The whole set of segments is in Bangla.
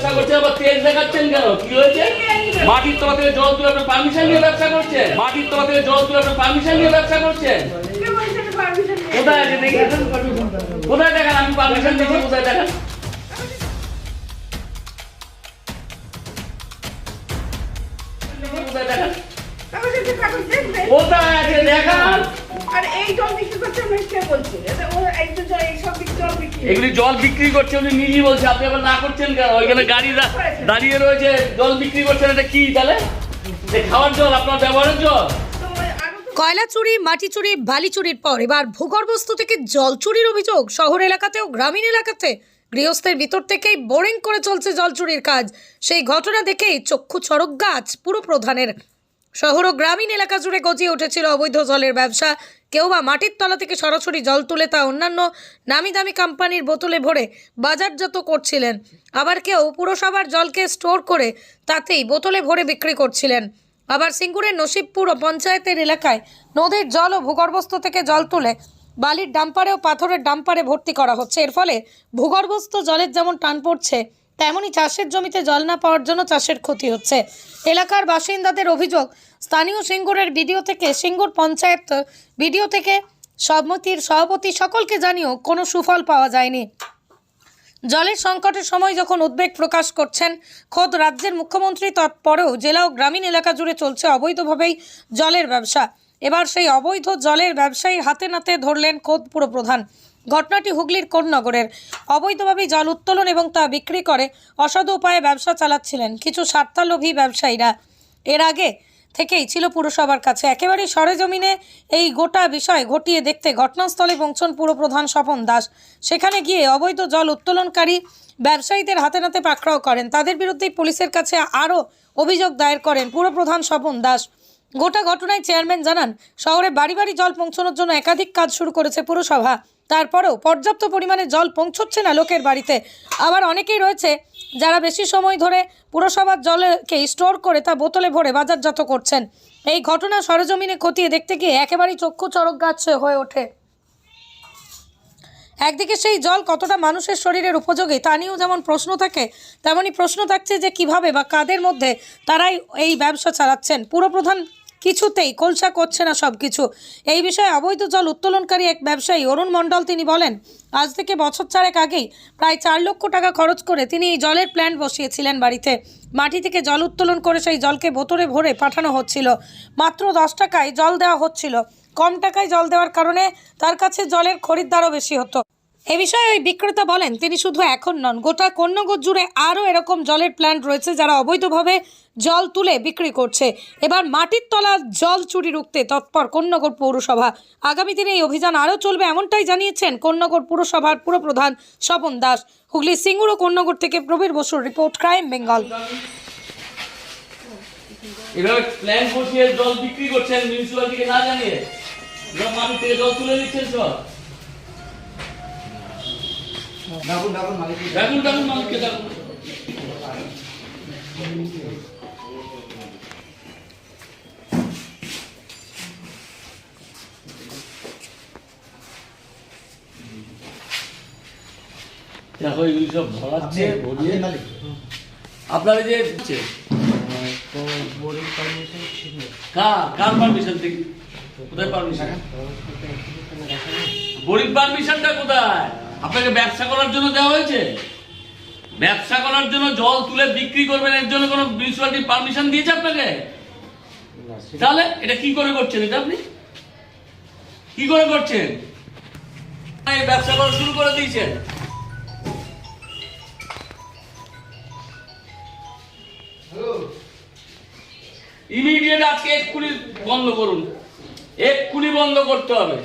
ব্যবসা করছেন আবার তেজ দেখাচ্ছেন কেন? কি হয়েছে? মাটির তলা থেকে জল তুলে আপনার পারমিশন নিয়ে ব্যবসা করছেন মাটির তলা থেকে জল তুলে আপনার পারমিশন নিয়ে ব্যবসা করছেন কোথায় আছে কোথায় দেখান? আমি পারমিশন দিচ্ছি কোথায় দেখান? কোথায় দেখান? কোথায় আছে? দেখান। আর এই জল বিক্রি করছে আমি কে বলছি? এটা ও এই তো জল এইসব বিক্রি জল বিক্রি। এগুলি জল বিক্রি করছে উনি নিজেই বলছে আপনি আবার না করছেন কেন? ওইখানে গাড়ি দাঁড়িয়ে রয়েছে জল বিক্রি করছেন এটা কি তাহলে? খাওয়ার জল আপনার ব্যবহারের জল? তো ওই আরও তো কয়লা চুরি মাটি চুরি বালি চুরির পর এবার ভূগর্ভস্থ থেকে জল চুরির অভিযোগ শহর এলাকাতেও গ্রামীণ এলাকাতে। গৃহস্থের ভিতর থেকেই বোরিং করে চলছে জল চুরির কাজ। সেই ঘটনা দেখেই চক্ষু চড়ক গাছ পুরো প্রধানের। শহর ও গ্রামীণ এলাকা জুড়ে গজিয়ে উঠেছিল অবৈধ জলের ব্যবসা। কেউ বা মাটির তলা থেকে সরাসরি জল তুলে তা অন্যান্য নামি দামি কোম্পানির বোতলে ভরে বাজারজাত করছিলেন। আবার কেউ পুরসভার জলকে স্টোর করে তাতেই বোতলে ভরে বিক্রি করছিলেন। আবার সিঙ্গুরের নসিবপুর ও পঞ্চায়েতের এলাকায় নদীর জল ও ভূগর্ভস্থ থেকে জল তুলে বালির ডাম্পারে ও পাথরের ডাম্পারে ভর্তি করা হচ্ছে। এর ফলে ভূগর্ভস্থ জলের যেমন টান পড়ছে তেমনই চাষের জমিতে জল না পাওয়ার জন্য চাষের ক্ষতি হচ্ছে। এলাকার বাসিন্দাদের অভিযোগ, স্থানীয় সিঙ্গুরের বিডিও থেকে সিঙ্গুর পঞ্চায়েত বিডিও থেকে সমিতির সভাপতি সকলকে জানিয়েও কোনো সুফল পাওয়া যায়নি। জলের সংকটের সময় যখন উদ্বেগ প্রকাশ করছেন, খোদ রাজ্যের মুখ্যমন্ত্রী তৎপরেও জেলা ও গ্রামীণ এলাকা জুড়ে চলছে অবৈধভাবেই জলের ব্যবসা। এবার সেই অবৈধ জলের ব্যবসায়ী হাতে নাতে ধরলেন খোদ পুরপ্রধান। ঘটনাটি হুগলির কোন্নগরের অবৈধভাবে জল উত্তোলন এবং তা বিক্রি করে অসাধু উপায়ে ব্যবসা চালাচ্ছিলেন কিছু স্বার্থালোভী ব্যবসায়ীরা। এর আগে থেকেই ছিল পুরসভার কাছে। একেবারে সরেজমিনে এই গোটা বিষয় ঘটিয়ে দেখতে ঘটনাস্থলে পৌঁছন পুরপ্রধান স্বপন দাস। সেখানে গিয়ে অবৈধ জল উত্তোলনকারী ব্যবসায়ীদের হাতে নাতে পাকড়াও করেন। তাদের বিরুদ্ধেই পুলিশের কাছে আরও অভিযোগ দায়ের করেন পুরপ্রধান স্বপন দাস। গোটা ঘটনায় চেয়ারম্যান জানান, শহরে বাড়ি বাড়ি জল পৌঁছানোর জন্য একাধিক কাজ শুরু করেছে পুরসভা। তারপরেও পর্যাপ্ত পরিমাণে জল পৌঁছচ্ছে না লোকের বাড়িতে। আবার অনেকেই রয়েছে যারা বেশি সময় ধরে পুরসভার জলকে স্টোর করে তা বোতলে ভরে বাজারজাত করছেন। এই ঘটনা সরজমিনে খতিয়ে দেখতে গিয়ে একেবারেই চক্ষু চরক গাছ হয়ে ওঠে। একদিকে সেই জল কতটা মানুষের শরীরের উপযোগী তা নিয়েও যেমন প্রশ্ন থাকে, তেমনই প্রশ্ন থাকছে যে কীভাবে বা কাদের মধ্যে তারাই এই ব্যবসা চালাচ্ছেন। পুরপ্রধান কিছুতেই কলসা করছে না সব কিছু এই বিষয়ে অবৈধ জল উত্তোলনকারী এক ব্যবসায়ী অরুণ মণ্ডল তিনি বলেন, আজ থেকে বছর চারেক আগেই প্রায় চার লক্ষ টাকা খরচ করে তিনি এই জলের প্ল্যান্ট বসিয়েছিলেন বাড়িতে। মাটি থেকে জল উত্তোলন করে সেই জলকে বোতলে ভরে পাঠানো হচ্ছিল। মাত্র দশ টাকায় জল দেওয়া হচ্ছিল। কম টাকায় জল দেওয়ার কারণে তার কাছে জলের খরিদ্দারও বেশি হতো। এ বিষয়ে ওই বিক্রেতা বলেন, তিনি শুধু এখন নন, গোটা কন্যগর জুড়ে আরও এরকম জলের প্ল্যান্ট রয়েছে যারা অবৈধভাবে জল তুলে বিক্রি করছে। এবার মাটির তলা জল চুরি রুখতে তৎপর কন্যগর পৌরসভা। আগামী দিনে এই অভিযান আরও চলবে এমনটাই জানিয়েছেন কন্যগর পুরসভার পুরপ্রধান স্বপন দাস। হুগলি সিঙ্গুর ও কন্যগর থেকে প্রবীর বসুর রিপোর্ট, ক্রাইম বেঙ্গল। জল বিক্রি করছেন মিউনিসিপালিটিকে না জানিয়ে? জল তুলে দিচ্ছেন সব। ডাকুন ডাকুন মালিক ডাকুন ডাকুন মালিককে ডাকুন দেখো এগুলি সব ভরাচ্ছে ভরিয়ে। আপনি মালিক। আপনারা যে কার কার পারমিশন থেকে? কোথায় পারমিশন বোরিং পারমিশনটা কোথায়? আপনাকে ব্যবসা করার জন্য দেওয়া হয়েছে? ব্যবসা করার জন্য জল তুলে বিক্রি করবেন এর জন্য কোনো মিউনিসিপালিটি পারমিশন দিয়েছে আপনাকে? তাহলে এটা কি করে করছেন এটা আপনি? কি করে করছেন? ব্যবসা করা শুরু করে দিয়েছেন। ইমিডিয়েট আজকে এক্ষুনি বন্ধ করুন। এক্ষুনি বন্ধ করতে হবে।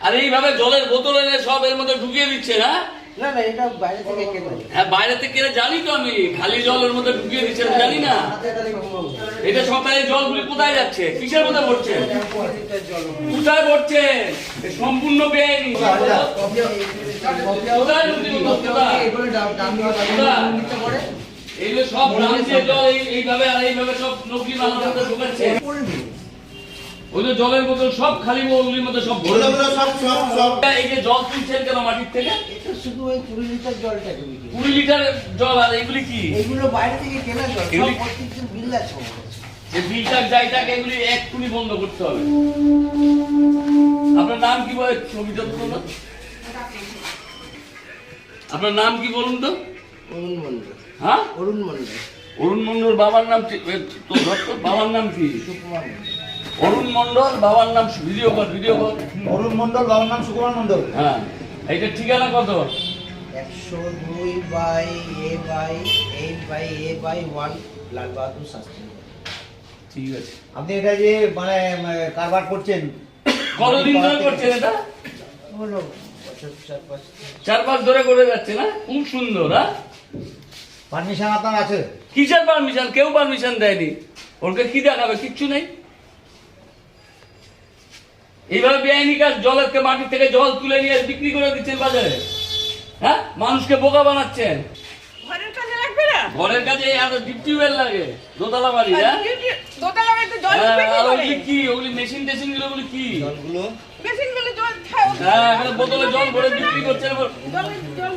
আর এইভাবে জলের বোতল এনে সব এর মধ্যে ঢুকিয়ে দিচ্ছে না? না না এটা বাইরে থেকে কেনা হ্যাঁ বাইরে থেকে এনে জানি তো আমি। খালি জলের মধ্যে ঢুকিয়ে দিচ্ছে আমি জানি না। এটা সকালে জলগুলি কোথায় যাচ্ছে? কিসের মধ্যে পড়ছে কোথায় পড়ছে সম্পূর্ণ বেআইনি কোথায় ঢুকিয়ে দিল? কোথায়? এইগুলো সব রাজ্যে জল এইভাবে আর এইভাবে সব নকলি মানুষের ঢুকাচ্ছে। ওই তো জলের বোতল সব খালি মধ্যে সব ভরে সব সব সব। এই যে জল তুলছেন কেন মাটির থেকে? এটা শুধু ওই কুড়ি লিটার জলটা বিক্রি কুড়ি লিটার জল আর এগুলি কি? এগুলো বাইরে থেকে কেনা জল সব এগুলি- প্রত্যেকদিন বিল আছে। যে যাইটাক এগুলি এক্ষুনি বন্ধ করতে হবে। আপনার নাম কি বলে না আপনার নাম কি বলুন তো? অরুণ মন্ডল হ্যাঁ? অরুণ মন্ডল অরুণ মন্ডল বাবার নাম তো, বাবার নাম কি? সুকুমার মন্ডল অরুণ মন্ডল বাবার নাম ভিডিও কর ভিডিও কর অরুণ মন্ডল বাবার নাম সুকুমার মন্ডল হ্যাঁ এইটা ঠিকানা কত? একশো দুই by A by eight by A by one Lal Bahadur Shastri. ঠিক আছে। আপনি এটা যে মানে কারবার করছেন। কতদিন ধরে করছেন এটা? হলো চার পাঁচ। চার পাঁচ ধরে করে যাচ্ছে না? খুব সুন্দর হ্যাঁ? পারমিশন আপনার আছে? কিসের পারমিশন কেউ পারমিশন দেয়নি। ওকে কি দেখাবে? কিচ্ছু নেই? এইভাবে বেআইনি কাজ জলের থেকে মাটির থেকে জল তুলে নিয়ে বিক্রি করে দিচ্ছেন বাজারে। হ্যাঁ? মানুষকে বোকা বানাচ্ছেন। ঘরের কাজে লাগবে না? লাগে। দোতলা বাড়ি হ্যাঁ? দোতলা বাড়িতে জল হ্যাঁ, ওগুলি কি? ওগুলি মেশিন টেশিনগুলো ওগুলি কি? জলগুলো? মেশিনগুলো জল খাও হ্যাঁ এখানে বোতলে জল ভরে বিক্রি করছেন।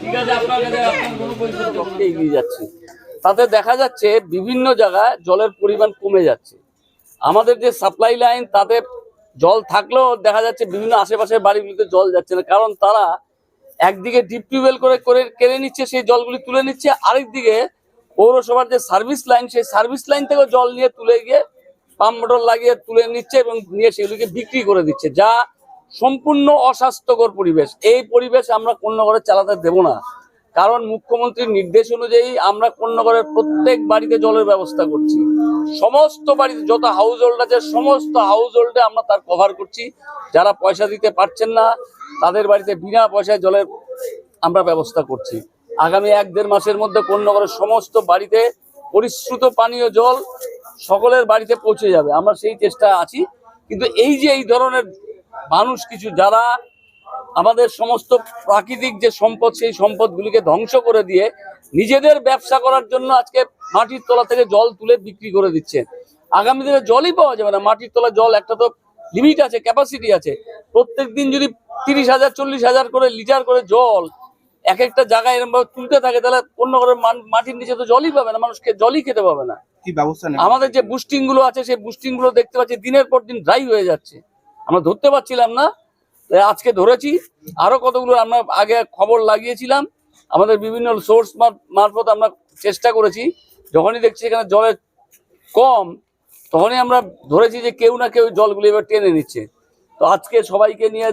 ঠিক আছে আপনার কাছে আপনার কোনো পরিচয় এগিয়ে যাচ্ছে। তাতে দেখা যাচ্ছে বিভিন্ন জায়গায় জলের পরিমাণ কমে যাচ্ছে। আমাদের যে সাপ্লাই লাইন তাতে জল থাকলেও দেখা যাচ্ছে বিভিন্ন আশেপাশের বাড়িগুলিতে জল যাচ্ছে না, কারণ তারা একদিকে ডিপ টিউবওয়েল করে করে কেড়ে নিচ্ছে, সেই জলগুলি তুলে নিচ্ছে, আরেকদিকে পৌরসভার যে সার্ভিস লাইন সেই সার্ভিস লাইন থেকেও জল নিয়ে তুলে গিয়ে পাম্প মোটর লাগিয়ে তুলে নিচ্ছে এবং নিয়ে সেগুলিকে বিক্রি করে দিচ্ছে, যা সম্পূর্ণ অস্বাস্থ্যকর পরিবেশ। এই পরিবেশ আমরা কোন্নগরে চালাতে দেব না। কারণ মুখ্যমন্ত্রীর নির্দেশ অনুযায়ী আমরা কোন্নগরের প্রত্যেক বাড়িতে জলের ব্যবস্থা করছি। সমস্ত বাড়িতে যত হাউস হোল্ড আছে, সমস্ত হাউস হোল্ডে আমরা তার কভার করছি। যারা পয়সা দিতে পারছেন না, তাদের বাড়িতে বিনা পয়সায় জলের আমরা ব্যবস্থা করছি। আগামী এক দেড় মাসের মধ্যে কোন্নগরের সমস্ত বাড়িতে পরিশ্রুত পানীয় জল সকলের বাড়িতে পৌঁছে যাবে। আমরা সেই চেষ্টা আছি। কিন্তু এই যে এই ধরনের মানুষ কিছু, যারা আমাদের সমস্ত প্রাকৃতিক যে সম্পদ সেই সম্পদগুলিকে ধ্বংস করে দিয়ে নিজেদের ব্যবসা করার জন্য আজকে মাটির তলা থেকে জল তুলে বিক্রি করে দিচ্ছে আগামী দিনে জলই পাওয়া যাবে না। মাটির তলা জল একটা তো লিমিট আছে ক্যাপাসিটি আছে। প্রত্যেক দিন যদি তিরিশ হাজার চল্লিশ হাজার করে লিটার করে জল এক একটা জায়গায় এরকম ভাবে তুলতে থাকে তাহলে অন্য করে মাটির নিচে তো জলই পাবে না মানুষকে জলই খেতে পাবে না। কি ব্যবস্থা নেই আমাদের যে বুস্টিংগুলো আছে সেই বুস্টিংগুলো দেখতে পাচ্ছি দিনের পর দিন ড্রাই হয়ে যাচ্ছে। আমরা ধরতে পারছিলাম না আজকে ধরেছি। আরও কতগুলো আমরা আগে খবর লাগিয়েছিলাম। আমাদের বিভিন্ন সোর্স মারফত আমরা চেষ্টা করেছি। যখনই দেখছি এখানে জলের কম তখনই আমরা ধরেছি যে কেউ না কেউ জলগুলো এবার টেনে নিচ্ছে। তো আজকে সবাইকে নিয়ে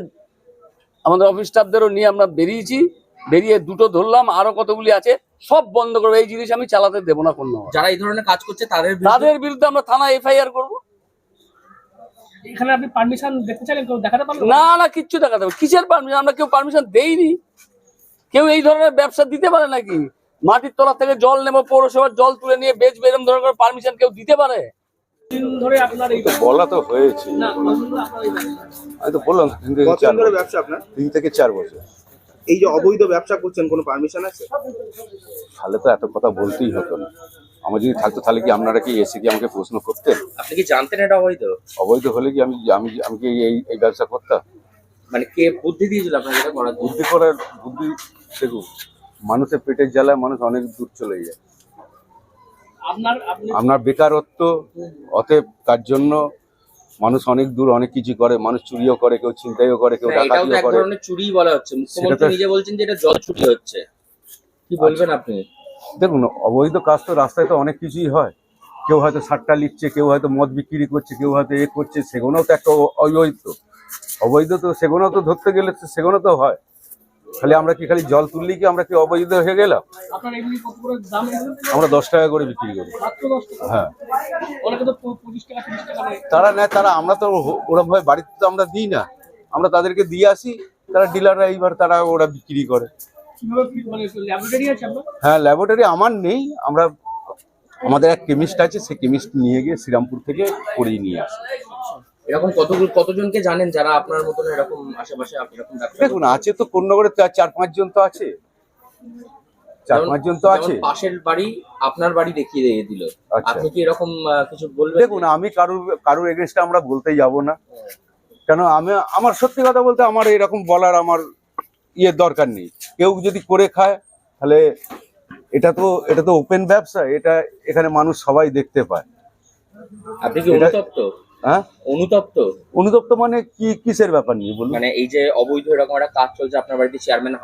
আমাদের অফিস স্টাফদেরও নিয়ে আমরা বেরিয়েছি। বেরিয়ে দুটো ধরলাম আরও কতগুলি আছে সব বন্ধ করব। এই জিনিস আমি চালাতে দেবো না কোনো যারা এই ধরনের কাজ করছে তাদের তাদের বিরুদ্ধে আমরা থানা এফআইআর করব। এখানে আপনি পারমিশন দেখতে চাইলেন কেউ দেখাতে পারল? না না কিচ্ছু দেখাতে হবে কিসের পারমিশন আমরা কেউ পারমিশন দেইনি। কেউ এই ধরনের ব্যবসা দিতে পারে নাকি? মাটির তলা থেকে জল নেব পৌরসভার জল তুলে নিয়ে বেচবে এরকম ধরনের পারমিশন কেউ দিতে পারে? দিন ধরে আপনার এই বলা তো হয়েছে। না কতদিন ধরে আপনার এই ব্যবসা? আমি তো বললাম তিন থেকে চার। ব্যবসা আপনার? তিন থেকে চার বছর। এই যে অবৈধ ব্যবসা করছেন কোনো পারমিশন আছে? তাহলে তো এত কথা বলতেই হতো না। আমার যদি থাকতো তাহলে কি আপনারা কি এসে কি আমাকে প্রশ্ন করতেন? আপনি কি জানতেন এটা অবৈধ? অবৈধ হলে কি আমি আমি আমি কি এই এই ব্যবসা করতাম? মানে কে বুদ্ধি দিয়েছিল আপনাকে এটা করার বুদ্ধি করার বুদ্ধি দেখুন মানুষের পেটের জ্বালায় মানুষ অনেক দূর চলে যায়। আপনার আপনার বেকারত্ব অতএব তার জন্য মানুষ অনেক দূর অনেক কিছু করে মানুষ চুরিও করে কেউ ছিনতাইও করে কেউ হ্যাঁ, ডাকাতিও করে। চুরি বলা হচ্ছে। মুখ্যমন্ত্রী নিজে বলছেন যে এটা জল চুরি হচ্ছে। কি বলবেন আপনি? দেখুন অবৈধ কাজ তো রাস্তায় তো অনেক কিছুই হয়। কেউ হয়তো সারটা লিখছে কেউ হয়তো মদ বিক্রি করছে কেউ হয়তো এ করছে সেগুলোও তো একটা অবৈধ। অবৈধ তো সেগুলো তো ধরতে গেলে সেগুলো তো হয়। খালি আমরা কি খালি জল তুললেই কি আমরা কি অবৈধ হয়ে গেলাম? আমরা দশ টাকা করে বিক্রি করি। হ্যাঁ। তারা নেয় তারা আমরা তো ও- ওরম ভাবে বাড়িতে তো আমরা দিই না। আমরা তাদেরকে দিয়ে আসি তারা ডিলাররা এইবার তারা ওরা বিক্রি করে। মানে ল্যাবরেটরি আছে আপনার? হ্যাঁ ল্যাবরেটরি আমার নেই। আমরা আমাদের এক কেমিস্ট আছে সেই কেমিস্ট নিয়ে গিয়ে শ্রীরামপুর থেকে করিয়ে নিয়ে আসি। এরকম কতজনকে জানেন যারা আপনার মতন এরকম আশেপাশে এরকম দেখুন আছে তো কোন্নগরে চার পাঁচজন তো আছে। চার পাঁচজন তো আছে। পাশের বাড়ি আপনার বাড়ি দেখিয়ে দিয়ে দিল। আচ্ছা। আপনি কি এরকম কিছু বলবেন? দেখুন আমি কারুর কারুর এগেনস্টে আমরা বলতেই যাব না। কেন আমি আমার সত্যি কথা বলতে আমার এরকম বলার আমার ইয়ের দরকার নেই। কেউ যদি করে খায় তাহলে এটা তো এটা তো ওপেন ব্যবসা এটা এখানে মানুষ সবাই দেখতে পায়। আপনি কি অনুতপ্ত? হ্যাঁ? অনুতপ্ত? অনুতপ্ত মানে কি কিসের ব্যাপার নিয়ে বলুন? মানে এই যে অবৈধ এরকম একটা কাজ চলছে আপনার বাড়িতে চেয়ারম্যান